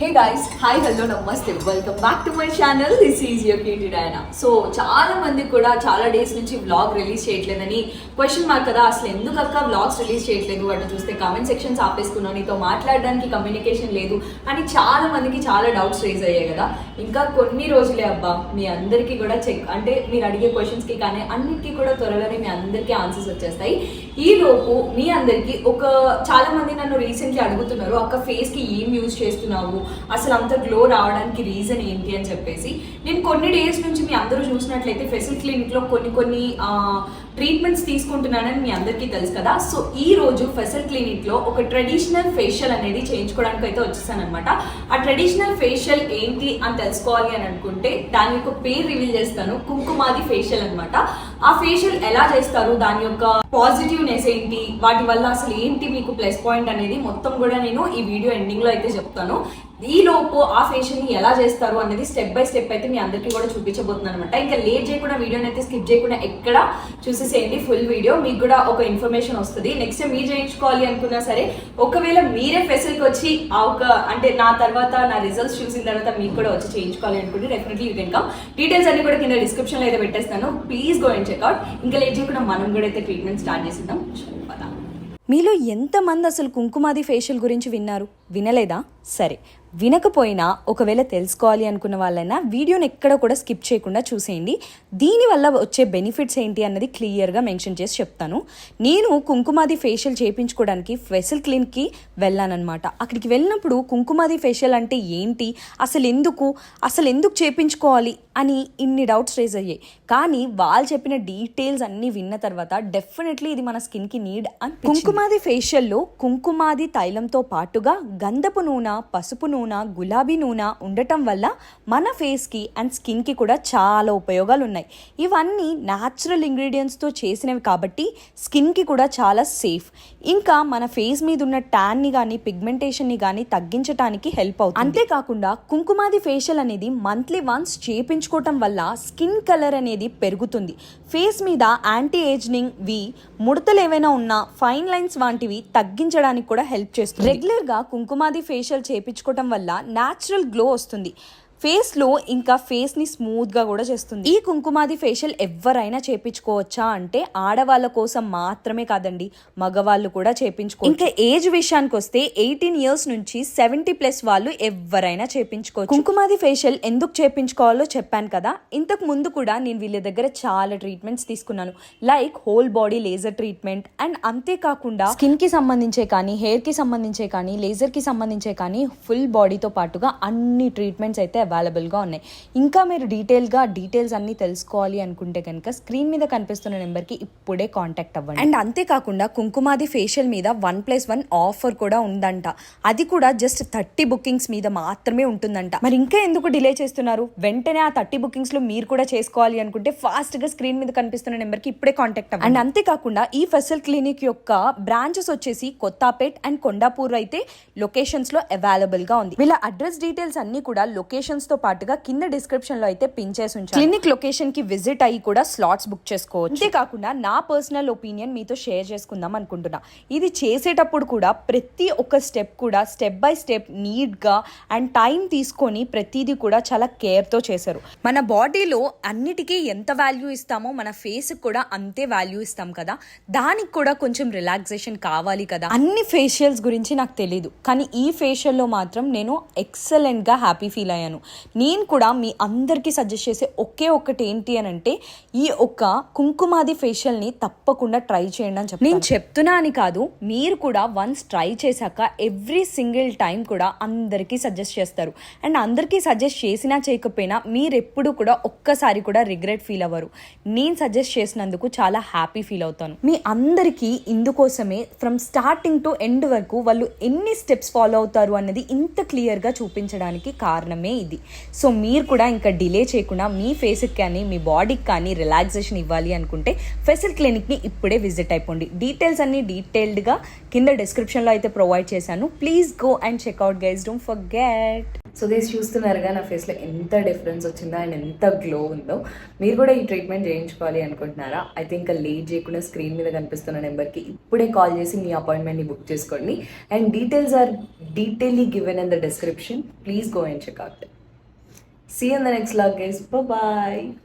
Hey guys hi hello namaste welcome back to my channel this is your Katie Dyna so చాలా మంది కూడా చాలా days నుంచి vlog release చేయట్లేదని question mark కదా. అసలు ఎందుకు అక్క వ్లాగ్స్ రిలీజ్ చేయట్లేదు? అటు చూస్తే కామెంట్ సెక్షన్స్ ఆపేసుకున్నాను నీతో మాట్లాడడానికి కమ్యూనికేషన్ లేదు అని చాలా మందికి చాలా డౌట్స్ రేజ్ అయ్యాయి కదా. ఇంకా కొన్ని రోజులే అబ్బా మీ అందరికీ కూడా చెక్ అంటే మీరు అడిగే క్వశ్చన్స్కి కానీ అన్నిటికీ కూడా త్వరలోనే మీ అందరికీ ఆన్సర్స్ వచ్చేస్తాయి. ఈ లోపు మీ అందరికీ ఒక చాలా మంది నన్ను రీసెంట్లీ అడుగుతున్నారు. అక్క ఫేస్కి ఏం యూజ్ చేస్తున్నావు? అసలు అంత గ్లో రావడానికి రీజన్ ఏంటి అని చెప్పేసి. నేను కొన్ని డేస్ నుంచి మీ అందరూ చూసినట్లయితే ఫెసిల్ క్లినిక్లో కొన్ని కొన్ని ట్రీట్మెంట్స్ తీసుకుంటున్నానని మీ అందరికీ తెలుసు కదా. సో ఈ రోజు ఫెసల్ క్లినిక్లో ఒక ట్రెడిషనల్ ఫేషియల్ అనేది చేయించుకోవడానికి అయితే వచ్చేసాను అనమాట ఆ ట్రెడిషనల్ ఫేషియల్ ఏంటి అని తెలుసుకోవాలి అని అనుకుంటే దాని యొక్క పేరు రివీల్ చేస్తాను. కుంకుమాది ఫేషియల్ అనమాట ఆ ఫేషియల్ ఎలా చేస్తారు? దాని యొక్క పాజిటివ్నెస్ ఏంటి? వాటి వల్ల అసలు ఏంటి మీకు ప్లస్ పాయింట్ అనేది మొత్తం కూడా నేను ఈ వీడియో ఎండింగ్లో అయితే చెప్తాను. ఈ లోపు ఆ ఫేషియల్ని ఎలా చేస్తారు అనేది స్టెప్ బై స్టెప్ అయితే మీ అందరికీ కూడా చూపించబోతున్నాను అనమాట ఇంకా లేట్ చేయకుండా వీడియోని అయితే స్కిప్ చేయకుండా ఎక్కడ చూసేయండి ఫుల్ వీడియో మీకు కూడా ఒక ఇన్ఫర్మేషన్ వస్తుంది. నెక్స్ట్ మీరు చేయించుకోవాలి అనుకున్నా సరే ఒకవేళ మీరే ఫెసిల్కి వచ్చి ఆ ఒక అంటే నా తర్వాత నా రిజల్ట్స్ చూసిన తర్వాత మీకు కూడా వచ్చి చేయించుకోవాలి అనుకుంటే definitely you can come details అన్ని కూడా కింద డిస్క్రిప్షన్లో అయితే పెట్టేస్తాను. Please go and check out ఇంకా లేట్ చేయకుండా మనం కూడా అయితే ట్రీట్మెంట్ స్టార్ట్ చేసిద్దాం. మీలో ఎంతమంది అసలు కుంకుమాది ఫేషియల్ గురించి విన్నారు? వినలేదా? సరే వినకపోయినా ఒకవేళ తెలుసుకోవాలి అనుకున్న వాళ్ళైనా వీడియోని ఎక్కడ కూడా స్కిప్ చేయకుండా చూసేయండి. దీనివల్ల వచ్చే బెనిఫిట్స్ ఏంటి అన్నది క్లియర్గా మెన్షన్ చేసి చెప్తాను. నేను కుంకుమాది ఫేషియల్ చేయించుకోవడానికి ఫెసిల్ క్లినిక్కి వెళ్ళానమాట అక్కడికి వెళ్ళినప్పుడు కుంకుమాది ఫేషియల్ అంటే ఏంటి? అసలు ఎందుకు? అసలు ఎందుకు చేయించుకోవాలి అని ఇన్ని డౌట్స్ రేజ్ అయ్యాయి. కానీ వాళ్ళు చెప్పిన డీటెయిల్స్ అన్నీ విన్న తర్వాత డెఫినెట్లీ ఇది మన స్కిన్కి నీడ్ అని కుంకుమాది ఫేషియల్లో కుంకుమాది తైలంతో పాటుగా గంధపు నూనె పసుపు నూనె గులాబీ నూనె ఉండటం వల్ల మన ఫేస్కి అండ్ స్కిన్కి కూడా చాలా ఉపయోగాలు ఉన్నాయి ఇవన్నీ న్యాచురల్ ఇంగ్రీడియంట్స్తో చేసినవి కాబట్టి స్కిన్కి కూడా చాలా సేఫ్. ఇంకా మన ఫేస్ మీద ఉన్న ట్యాన్ని కానీ పిగ్మెంటేషన్ని కానీ తగ్గించడానికి హెల్ప్ అవుతుంది. అంతేకాకుండా కుంకుమాది ఫేషియల్ అనేది మంత్లీ వన్స్ చేపించుకోవటం వల్ల స్కిన్ కలర్ అనేది పెరుగుతుంది. ఫేస్ మీద యాంటీ ఏజ్నింగ్ వి ముడతలు ఏవైనా ఉన్నా ఫైన్ లైన్స్ వంటివి తగ్గించడానికి కూడా హెల్ప్ చేస్తుంది. రెగ్యులర్గా కుంకుమాది ఫేషియల్ చేపించుకోవటం వల్ల న్యాచురల్ గ్లో వస్తుంది. ఫేస్లో ఇంకా ఫేస్ని స్మూత్గా కూడా చేస్తుంది. ఈ కుంకుమాది ఫేషియల్ ఎవరైనా చేపించుకోవచ్చా అంటే ఆడవాళ్ళ కోసం మాత్రమే కాదండి మగవాళ్ళు కూడా చేపించుకో ఇంకా ఏజ్ విషయానికి వస్తే ఎయిటీన్ ఇయర్స్ నుంచి సెవెంటీ ప్లస్ వాళ్ళు ఎవరైనా చేపించుకోవచ్చు. కుంకుమాది ఫేషియల్ ఎందుకు చేపించుకోవాలో చెప్పాను కదా. ఇంతకు ముందు కూడా నేను వీళ్ళ దగ్గర చాలా ట్రీట్మెంట్స్ తీసుకున్నాను. Like whole body laser treatment and అంతేకాకుండా స్కిన్కి సంబంధించే కానీ హెయిర్కి సంబంధించే కానీ లేజర్కి సంబంధించే కానీ ఫుల్ బాడీతో పాటుగా అన్ని ట్రీట్మెంట్స్ అయితే అవైలబుల్గా ఉన్నాయి. ఇంకా మీరు డీటెయిల్గా డీటెయిల్స్ అన్ని తెలుసుకోవాలి అనుకుంటే కనుక స్క్రీన్ మీద కనిపిస్తున్న నెంబర్కి ఇప్పుడే కాంటాక్ట్ అవ్వండి. అండ్ అంతేకాకుండా కుంకుమాది ఫేషియల్ మీద వన్ ప్లస్ వన్ ఆఫర్ కూడా ఉందంట. అది కూడా జస్ట్ థర్టీ బుకింగ్స్ మీద మాత్రమే ఉంటుందంట. మరి ఇంకా ఎందుకు డిలే చేస్తున్నారు? వెంటనే ఆ థర్టీ బుకింగ్స్లో మీరు కూడా చేసుకోవాలి అనుకుంటే ఫాస్ట్గా స్క్రీన్ మీద కనిపిస్తున్న నెంబర్కి ఇప్పుడే కాంటాక్ట్ అవ్వండి. అండ్ అంతేకాకుండా ఈ ఫెసల్ క్లినిక్ యొక్క బ్రాంచెస్ వచ్చేసి కొత్తాపేట్ అండ్ కొండాపూర్ అయితే లొకేషన్స్లో అవైలబుల్గా ఉంది. వీళ్ళ అడ్రస్ డీటెయిల్స్ అన్ని కూడా లొకేషన్స్ తో పాటుగా కింద డిస్క్రిప్షన్లో అయితే పిన్ చేసి ఉంచాను. క్లినిక్ లొకేషన్కి విజిట్ అయ్యి కూడా స్లాట్స్ బుక్ చేసుకోవచ్చు. అంతేకాకుండా నా పర్సనల్ ఒపీనియన్ మీతో షేర్ చేసుకుందాం అనుకుంటున్నా. ఇది చేసేటప్పుడు కూడా ప్రతి ఒక్క స్టెప్ కూడా స్టెప్ బై స్టెప్ నీట్గా అండ్ టైం తీసుకొని ప్రతిదీ కూడా చాలా కేర్తో చేశారు. మన బాడీలో అన్నిటికీ ఎంత వాల్యూ ఇస్తామో మన ఫేస్ కూడా అంతే వాల్యూ ఇస్తాం కదా. దానికి కూడా కొంచెం రిలాక్సేషన్ కావాలి కదా. అన్ని ఫేషియల్స్ గురించి నాకు తెలియదు కానీ ఈ ఫేషియల్లో మాత్రం నేను ఎక్సలెంట్గా హ్యాపీ ఫీల్ అయ్యాను. నేను కూడా మీ అందరికీ సజెస్ట్ చేసే ఒకే ఒక్కటి ఏంటి అని అంటే ఈ ఒక్క కుంకుమాది ఫేషియల్ని తప్పకుండా ట్రై చేయండి అని చెప్పి నేను చెప్తున్నా అని కాదు మీరు కూడా వన్స్ ట్రై చేశాక ఎవ్రీ సింగిల్ టైం కూడా అందరికీ సజెస్ట్ చేస్తారు. అండ్ అందరికీ సజెస్ట్ చేసినా చేయకపోయినా మీరు ఎప్పుడు కూడా ఒక్కసారి కూడా రిగ్రెట్ ఫీల్ అవ్వరు. నేను సజెస్ట్ చేసినందుకు చాలా హ్యాపీ ఫీల్ అవుతాను. మీ అందరికీ ఇందుకోసమే ఫ్రమ్ స్టార్టింగ్ టు ఎండ్ వరకు వాళ్ళు ఎన్ని స్టెప్స్ ఫాలో అవుతారు అన్నది ఇంత క్లియర్గా చూపించడానికి కారణమే ఇది. సో మీరు కూడా ఇంకా డిలే చేయకుండా మీ ఫేస్కి కానీ మీ బాడీకి కానీ రిలాక్సేషన్ ఇవ్వాలి అనుకుంటే ఫెసిల్ క్లినిక్ని ఇప్పుడే విజిట్ అయిపోండి. డీటెయిల్స్ అన్ని డీటెయిల్డ్గా కింద డిస్క్రిప్షన్లో అయితే ప్రొవైడ్ చేశాను. Please go and check out guys don't forget so these చూస్తున్నారుగా నా ఫేస్లో ఎంత డిఫరెన్స్ వచ్చిందో అండ్ ఎంత గ్లో ఉందో. మీరు కూడా ఈ ట్రీట్మెంట్ చేయించుకోవాలి అనుకుంటున్నారా? అయితే ఇంకా లేట్ చేయకుండా స్క్రీన్ మీద కనిపిస్తున్న నెంబర్కి ఇప్పుడే కాల్ చేసి మీ అపాయింట్మెంట్ని బుక్ చేసుకోండి. And details are detailly given in the description. Please go and check See you in the next vlog guys. Bye-bye.